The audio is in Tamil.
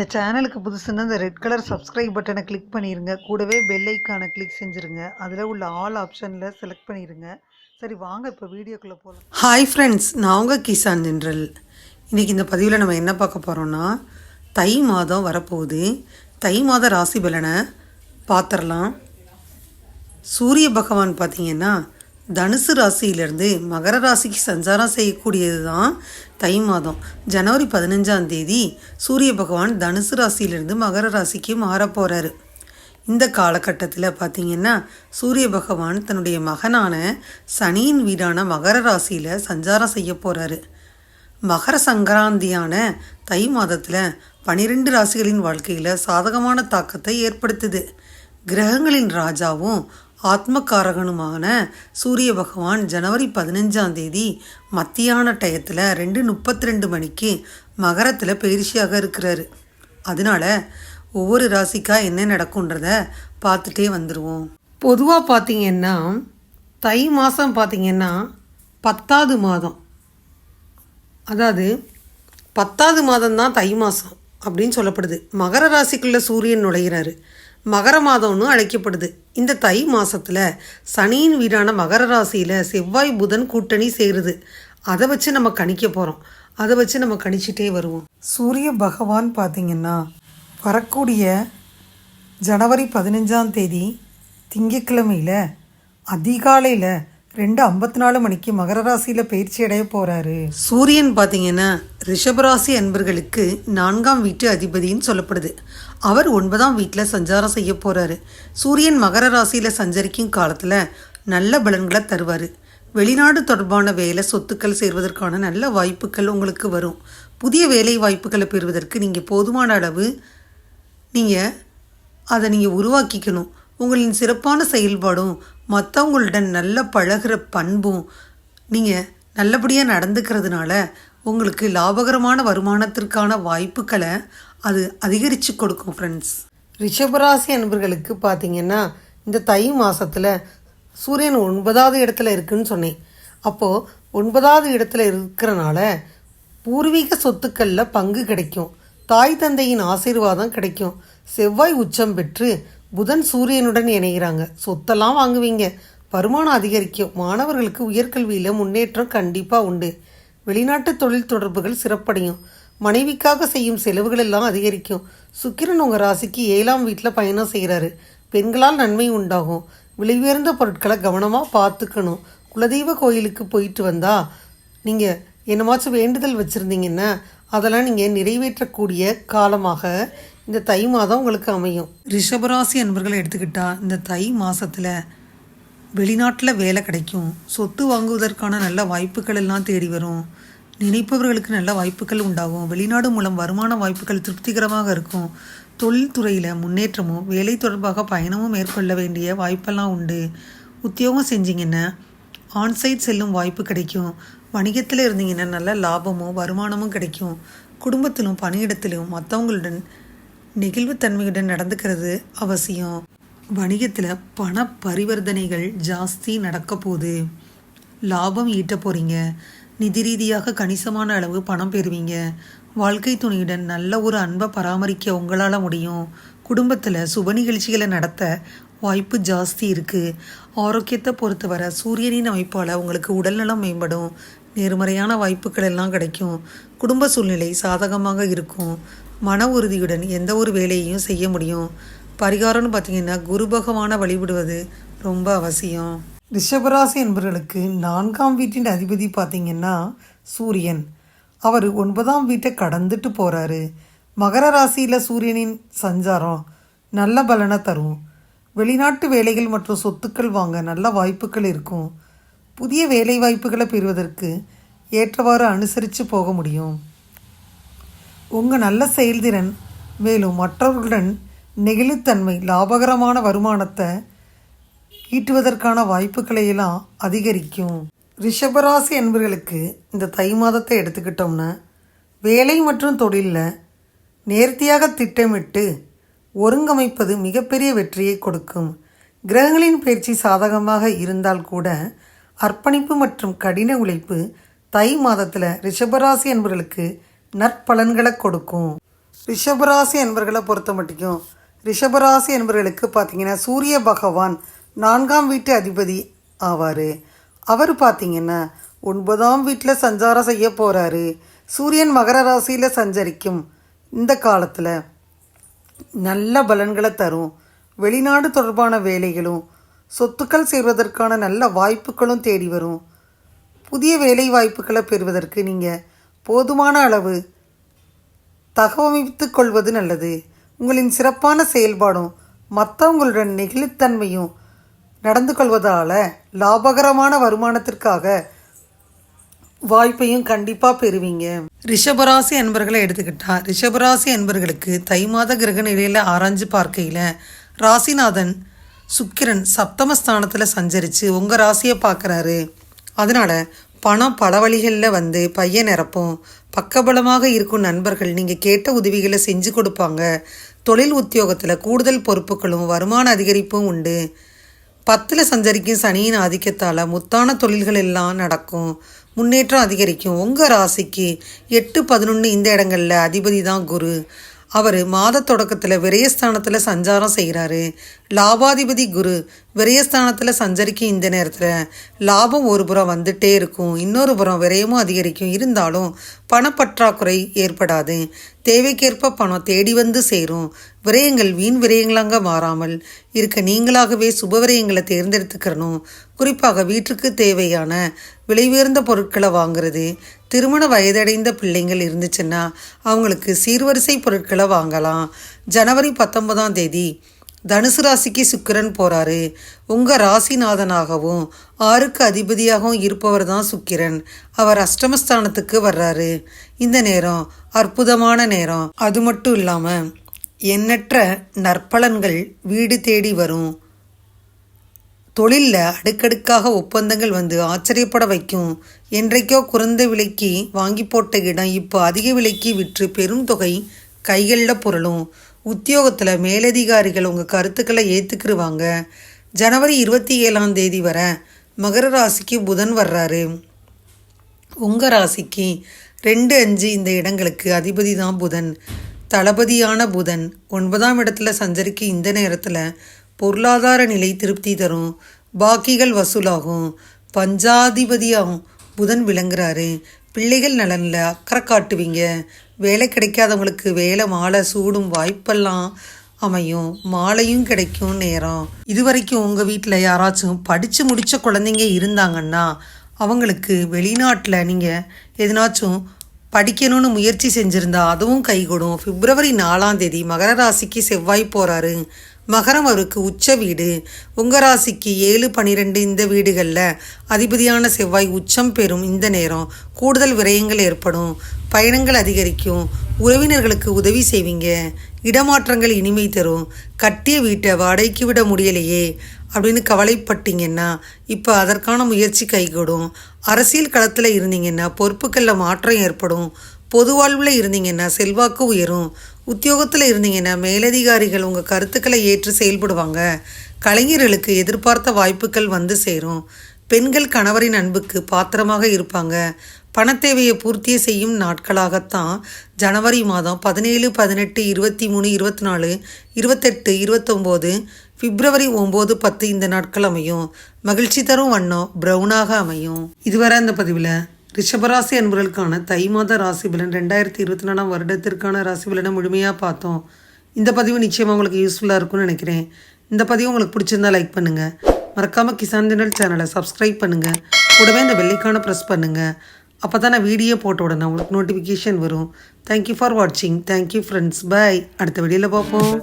இந்த சேனலுக்கு புதுசுன்னா இந்த ரெட் கலர் சப்ஸ்கிரைப் பட்டனை கிளிக் பண்ணிடுங்க கூடவே பெல் ஐக்கானை கிளிக் செஞ்சுருங்க. அதில் உள்ள ஆல் ஆப்ஷனில் செலக்ட் பண்ணிடுங்க சரி வாங்க இப்போ வீடியோக்குள்ளே போகலாம் ஹாய் ஃப்ரெண்ட்ஸ் நான் உங்கள் கிசான் ஜென்ரல். இன்றைக்கி இந்த பதிவில் நம்ம என்ன பார்க்க போகிறோன்னா தை மாதம் வரப்போகுது. தை மாத ராசி பலனை பார்த்துடலாம். சூரிய பகவான் பார்த்தீங்கன்னா தனுசு ராசியிலிருந்து மகர ராசிக்கு சஞ்சாரம் செய்யக்கூடியது தான் தை மாதம். ஜனவரி பதினஞ்சாம் தேதி சூரிய பகவான் தனுசு ராசியிலிருந்து மகர ராசிக்கு மாறப்போகிறாரு இந்த காலகட்டத்தில் பார்த்தீங்கன்னா சூரிய பகவான் தன்னுடைய மகனான சனியின் வீடான மகர ராசியில் சஞ்சாரம் செய்ய போகிறாரு மகர சங்கராந்தியான தை மாதத்தில் பனிரெண்டு ராசிகளின் வாழ்க்கையில் சாதகமான தாக்கத்தை ஏற்படுத்துது. கிரகங்களின் ராஜாவும் ஆத்மகாரகனுமான சூரிய பகவான் ஜனவரி பதினஞ்சாம் தேதி மத்தியான டயத்தில் ரெண்டு முப்பத்தி ரெண்டு மணிக்கு மகரத்தில் பயிற்சியாக இருக்கிறாரு. அதனால ஒவ்வொரு ராசிக்காக என்ன நடக்குன்றத பார்த்துட்டே வந்துடுவோம் பொதுவாக பார்த்தீங்கன்னா தை மாதம் பார்த்தீங்கன்னா பத்தாவது மாதம். அதாவது பத்தாவது மாதம்தான் தை மாதம் அப்படின்னு சொல்லப்படுது. மகர ராசிக்குள்ளே சூரியன் நுழைகிறாரு மகர மாதம்னு அழைக்கப்படுது. இந்த தை மாதத்தில் சனியின் வீடான மகர ராசியில் செவ்வாய் புதன் கூட்டணி சேருது. அதை வச்சு நம்ம கணிக்க போகிறோம் அதை வச்சு நம்ம கணிச்சிட்டே வருவோம். சூரிய பகவான் பார்த்தீங்கன்னா வரக்கூடிய ஜனவரி பதினஞ்சாம் தேதி திங்கக்கிழமையில் அதிகாலையில் ரெண்டு ஐம்பத்தி நாலு மணிக்கு மகர ராசியில் பயிற்சி அடைய போகிறாரு சூரியன் பார்த்தீங்கன்னா ரிஷபராசி அன்பர்களுக்கு நான்காம் வீட்டு அதிபதின்னு சொல்லப்படுது. அவர் ஒன்பதாம் வீட்டில் சஞ்சாரம் செய்ய போகிறாரு சூரியன் மகர ராசியில் சஞ்சரிக்கும் காலத்தில் நல்ல பலன்களை தருவார். வெளிநாடு தொடர்பான வேலை சொத்துக்கள் சேர்வதற்கான நல்ல வாய்ப்புகள் உங்களுக்கு வரும். புதிய வேலை வாய்ப்புகளை பெறுவதற்கு நீங்கள் போதுமான அளவு நீங்கள் அதை நீங்கள் உருவாக்கிக்கணும். உங்களின் சிறப்பான செயல்பாடும் மற்றவங்களுடன் நல்ல பழகுற பண்பும் நீங்கள் நல்லபடியாக நடந்துக்கிறதுனால உங்களுக்கு லாபகரமான வருமானத்திற்கான வாய்ப்புகளை அது அதிகரித்து கொடுக்கும் ஃப்ரெண்ட்ஸ் ரிஷபராசி அன்பர்களுக்கு பார்த்தீங்கன்னா இந்த தை மாதத்தில் சூரியன் ஒன்பதாவது இடத்துல இருக்குன்னு சொன்னேன். அப்போது ஒன்பதாவது இடத்துல இருக்கிறனால பூர்வீக சொத்துக்களில் பங்கு கிடைக்கும். தாய் தந்தையின் ஆசீர்வாதம் கிடைக்கும். செவ்வாய் உச்சம் பெற்று புதன் சூரியனுடன் இணைகிறாங்க. சொத்தெல்லாம் வாங்குவீங்க. வருமானம் அதிகரிக்கும். மாணவர்களுக்கு உயர்கல்வியில் முன்னேற்றம் கண்டிப்பாக உண்டு. வெளிநாட்டு தொழில் தொடர்புகள் சிறப்படையும். மனைவிக்காக செய்யும் செலவுகள் எல்லாம் அதிகரிக்கும். சுக்கிரன் உங்கள் ராசிக்கு ஏழாம் வீட்டில் பயணம் செய்கிறாரு பெண்களால் நன்மை உண்டாகும். விலை உயர்ந்த பொருட்களை கவனமாக பார்த்துக்கணும். குலதெய்வ கோயிலுக்கு போயிட்டு வந்தா நீங்கள் என்னமாச்சும் வேண்டுதல் வச்சுருந்தீங்கன்னா அதெல்லாம் நீங்கள் நிறைவேற்றக்கூடிய காலமாக இந்த தை மாதம் உங்களுக்கு அமையும். ரிஷபராசி அன்பர்களை எடுத்துக்கிட்டால் இந்த தை மாதத்தில் வெளிநாட்டில் வேலை கிடைக்கும். சொத்து வாங்குவதற்கான நல்ல வாய்ப்புகள் எல்லாம் தேடி வரும். நினைப்பவர்களுக்கு நல்ல வாய்ப்புகள் உண்டாகும். வெளிநாடு மூலம் வருமான வாய்ப்புகள் திருப்திகரமாக இருக்கும். தொழில்துறையில் முன்னேற்றமும் வேலை தொடர்பாக பயணமும் மேற்கொள்ள வேண்டிய வாய்ப்பெல்லாம் உண்டு. உத்தியோகம் செஞ்சிங்கன்னா ஆன்சைட் செல்லும் வாய்ப்பு கிடைக்கும். வணிகத்தில் இருந்தீங்கன்னா நல்ல லாபமும் வருமானமும் கிடைக்கும். குடும்பத்திலும் பணியிடத்திலும் மற்றவங்களுடன் நெகிழ்வுத்தன்மையுடன் நடந்துக்கிறது அவசியம். வணிகத்தில் பண பரிவர்த்தனைகள் ஜாஸ்தி நடக்க போகுது. லாபம் ஈட்ட போகிறீங்க நிதி ரீதியாக கணிசமான அளவு பணம் பெறுவீங்க. வாழ்க்கை துணையுடன் நல்ல ஒரு அன்பை பராமரிக்க உங்களால் முடியும். குடும்பத்தில் சுப நிகழ்ச்சிகளை நடத்த வாய்ப்பு ஜாஸ்தி இருக்குது ஆரோக்கியத்தை பொறுத்தவரை சூரியனின் அமைப்பால் உங்களுக்கு உடல்நலம் மேம்படும். நேர்மறையான வாய்ப்புகள் எல்லாம் கிடைக்கும். குடும்ப சூழ்நிலை சாதகமாக இருக்கும். மன உறுதியுடன் எந்த ஒரு வேலையையும் செய்ய முடியும். பரிகாரம்னு பார்த்தீங்கன்னா குரு பகவானை வழிபடுவது ரொம்ப அவசியம். ரிஷபராசி என்பவர்களுக்கு நான்காம் வீட்டின் அதிபதி பார்த்தீங்கன்னா சூரியன். அவர் ஒன்பதாம் வீட்டை கடந்துட்டு போகிறாரு மகர ராசியில் சூரியனின் சஞ்சாரம் நல்ல பலனை தரும். வெளிநாட்டு வேலைகள் மற்றும் சொத்துக்கள் வாங்க நல்ல வாய்ப்புகள் இருக்கும். புதிய வேலை வாய்ப்புகளை பெறுவதற்கு ஏற்றவாறு அனுசரித்து போக முடியும். உங்கள் நல்ல செயல்திறன் மேலும் மற்றவர்களுடன் நெகிழ்த்தன்மை லாபகரமான வருமானத்தை ஈட்டுவதற்கான வாய்ப்புகளையெல்லாம் அதிகரிக்கும். ரிஷபராசி என்பவர்களுக்கு இந்த தை மாதத்தை எடுத்துக்கிட்டோம்னா வேலை மற்றும் தொழிலில் நேர்த்தியாக திட்டமிட்டு ஒருங்கமைப்பது மிகப்பெரிய வெற்றியை கொடுக்கும். கிரகங்களின் பயிற்சி சாதகமாக இருந்தால் கூட அர்ப்பணிப்பு மற்றும் கடின உழைப்பு தை மாதத்தில் ரிஷபராசி என்பவர்களுக்கு நற்பலன்களை கொடுக்கும். ரிஷபராசி என்பர்களை பொறுத்த மட்டும் ரிஷபராசி என்பவர்களுக்கு பார்த்தீங்கன்னா சூரிய பகவான் நான்காம் வீட்டு அதிபதி ஆவார். அவர் பார்த்திங்கன்னா ஒன்பதாம் வீட்டில் சஞ்சாரம் செய்ய போகிறாரு சூரியன் மகர ராசியில் சஞ்சரிக்கும் இந்த காலத்தில் நல்ல பலன்களை தரும். வெளிநாடு தொடர்பான வேலைகளும் சொத்துக்கள் சேர்வதற்கான நல்ல வாய்ப்புகளும் தேடி வரும். புதிய வேலை வாய்ப்புகளை பெறுவதற்கு நீங்கள் போதுமான அளவு தகவமைத்து கொள்வது நல்லது. உங்களின் சிறப்பான செயல்பாடும் மற்றவங்களுடன் நெகிழ்த்தன்மையும் நடந்து கொள்வதால் லாபகரமான வருமானத்திற்காக வாய்ப்பையும் கண்டிப்பாக பெறுவீங்க. ரிஷபராசி அன்பர்களை எடுத்துக்கிட்டா ரிஷபராசி என்பர்களுக்கு தை மாத கிரக நிலையில் ஆராய்ஞ்சு பார்க்கையில் ராசிநாதன் சுக்கிரன் சப்தமஸ்தானத்தில் சஞ்சரித்து உங்கள் ராசியை பார்க்குறாரு அதனால் பணம் பல வழிகளில் வந்து பையன் நிரப்பும். பக்கபலமாக இருக்கும் நண்பர்கள் நீங்கள் கேட்ட உதவிகளை செஞ்சு கொடுப்பாங்க. தொழில் உத்தியோகத்தில் கூடுதல் பொறுப்புகளும் வருமான அதிகரிப்பும் உண்டு. பத்தில் சஞ்சரிக்கும் சனியின் ஆதிக்கத்தால் முத்தான தொழில்கள் எல்லாம் நடக்கும். முன்னேற்றம் அதிகரிக்கும். உங்கள் ராசிக்கு எட்டு பதினொன்று இந்த இடங்களில் அதிபதி தான் குரு. அவர் மாத தொடக்கத்தில் விரயஸ்தானத்தில் சஞ்சாரம் செய்கிறாரு லாபாதிபதி குரு விரயஸ்தானத்தில் சஞ்சரிக்கும் இந்த நேரத்தில் லாபம் ஒரு புறம் வந்துட்டே இருக்கும். இன்னொரு புறம் விரயமும் அதிகரிக்கும். இருந்தாலும் பணப்பற்றாக்குறை ஏற்படாது. தேவைக்கேற்ப பணம் தேடி வந்து சேரும். விரயங்கள் வீண் விரயங்களாக மாறாமல் இருக்க நீங்களாகவே சுப விரயங்களை தேர்ந்தெடுத்துக்கிறணும். குறிப்பாக வீட்டுக்கு தேவையான விலை உயர்ந்த பொருட்களை வாங்குறது திருமண வயதடைந்த பிள்ளைங்கள் இருந்துச்சுன்னா அவங்களுக்கு சீர்வரிசை பொருட்களை வாங்கலாம். ஜனவரி பத்தொன்பதாம் தேதி தனுசு ராசிக்கு சுக்கிரன் போகிறாரு உங்கள் ராசிநாதனாகவும் ஆறுக்கு அதிபதியாகவும் இருப்பவர் தான் சுக்கிரன். அவர் அஷ்டமஸ்தானத்துக்கு வர்றாரு. இந்த நேரம் அற்புதமான நேரம். அது மட்டும் இல்லாமல் எண்ணற்ற நற்பலன்கள் வீடு தேடி வரும். தொழிலில் அடுக்கடுக்காக ஒப்பந்தங்கள் வந்து ஆச்சரியப்பட வைக்கும். என்றைக்கோ குறைந்த விலைக்கு வாங்கி போட்ட இடம் இப்போ அதிக விலைக்கு விற்று பெரும் தொகை கைகளில் புரளும். உத்தியோகத்தில் மேலதிகாரிகள் உங்கள் கருத்துக்களை ஏற்றுக்கிருவாங்க ஜனவரி இருபத்தி ஏழாம் தேதி வர மகர ராசிக்கு புதன் வர்றாரு. உங்கள் ராசிக்கு ரெண்டு அஞ்சு இந்த இடங்களுக்கு அதிபதி தான் புதன். தளபதியான புதன் ஒன்பதாம் இடத்துல சஞ்சரிக்க இந்த நேரத்தில் பொருளாதார நிலை திருப்தி தரும். பாக்கிகள் வசூலாகும். பஞ்சாதிபதியாகும் புதன் விளங்குறாரு. பிள்ளைகள் நலனில் அக்கறை காட்டுவீங்க. வேலை கிடைக்காதவங்களுக்கு வேலை மாலை சூடும் வாய்ப்பெல்லாம் அமையும். மாலையும் கிடைக்கும் நேரம். இது வரைக்கும் உங்கள் வீட்டில் யாராச்சும் படித்து முடித்த குழந்தைங்க இருந்தாங்கன்னா அவங்களுக்கு வெளிநாட்டில் நீங்கள் எதனாச்சும் படிக்கணும்னு முயற்சி செஞ்சுருந்தா அதுவும் கைகூடும். பிப்ரவரி நாலாம் தேதி மகர ராசிக்கு செவ்வாய் போகிறாரு மகரம் அவருக்கு உச்ச வீடு. உங்கள் ராசிக்கு ஏழு பனிரெண்டு இந்த வீடுகளில் அதிபதியான செவ்வாய் உச்சம் பெறும் இந்த நேரம். கூடுதல் விரயங்கள் ஏற்படும். பயணங்கள் அதிகரிக்கும். உறவினர்களுக்கு உதவி செய்வீங்க. இடமாற்றங்கள் இனிமை தரும். கட்டிய வீட்டை வாடகைக்கு விட முடியலையே அப்படின்னு கவலைப்பட்டீங்கன்னா இப்போ அதற்கான முயற்சி கைகூடும். அரசியல் களத்தில் இருந்தீங்கன்னா பொறுப்புகளில் மாற்றம் ஏற்படும். பொது வாழ்வில் இருந்தீங்கன்னா செல்வாக்கு உயரும். உத்தியோகத்தில் இருந்தீங்கன்னா மேலதிகாரிகள் உங்கள் கருத்துக்களை ஏற்று செயல்படுவாங்க. கலைஞர்களுக்கு எதிர்பார்த்த வாய்ப்புகள் வந்து சேரும். பெண்கள் கணவரின் அன்புக்கு பாத்திரமாக இருப்பாங்க. பணத்தேவையை பூர்த்தி செய்யும் நாட்களாகத்தான் ஜனவரி மாதம் பதினேழு பதினெட்டு இருபத்தி மூணு இருபத்தி நாலு இருபத்தெட்டு இருபத்தொம்போது பிப்ரவரி ஒம்பது பத்து இந்த நாட்கள் அமையும். மகிழ்ச்சி தரும் வண்ணம் ப்ரௌனாக அமையும். இதுவரை அந்த பதிவில் ரிஷபராசி அன்பர்களுக்கான தை மாத ராசி பலன் ரெண்டாயிரத்தி இருபத்தி நாலாம் வருடத்திற்கான ராசி பலனை முழுமையாக பார்த்தோம். இந்த பதிவு நிச்சயமாக உங்களுக்கு யூஸ்ஃபுல்லாக இருக்கும்னு நினைக்கிறேன். இந்த பதிவு உங்களுக்கு பிடிச்சிருந்தா லைக் பண்ணுங்கள் மறக்காமல் கிசான் தினல் சேனலை சப்ஸ்கிரைப் பண்ணுங்கள் கூடவே இந்த வெள்ளைக்கான ப்ரெஸ் பண்ணுங்கள் அப்போ தான் நான் வீடியோ போட்ட உடனே உங்களுக்கு நோட்டிஃபிகேஷன் வரும். தேங்க்யூ ஃபார் வாட்சிங் தேங்க்யூ ஃப்ரெண்ட்ஸ் பாய் அடுத்த வீடியோவில் பார்ப்போம்.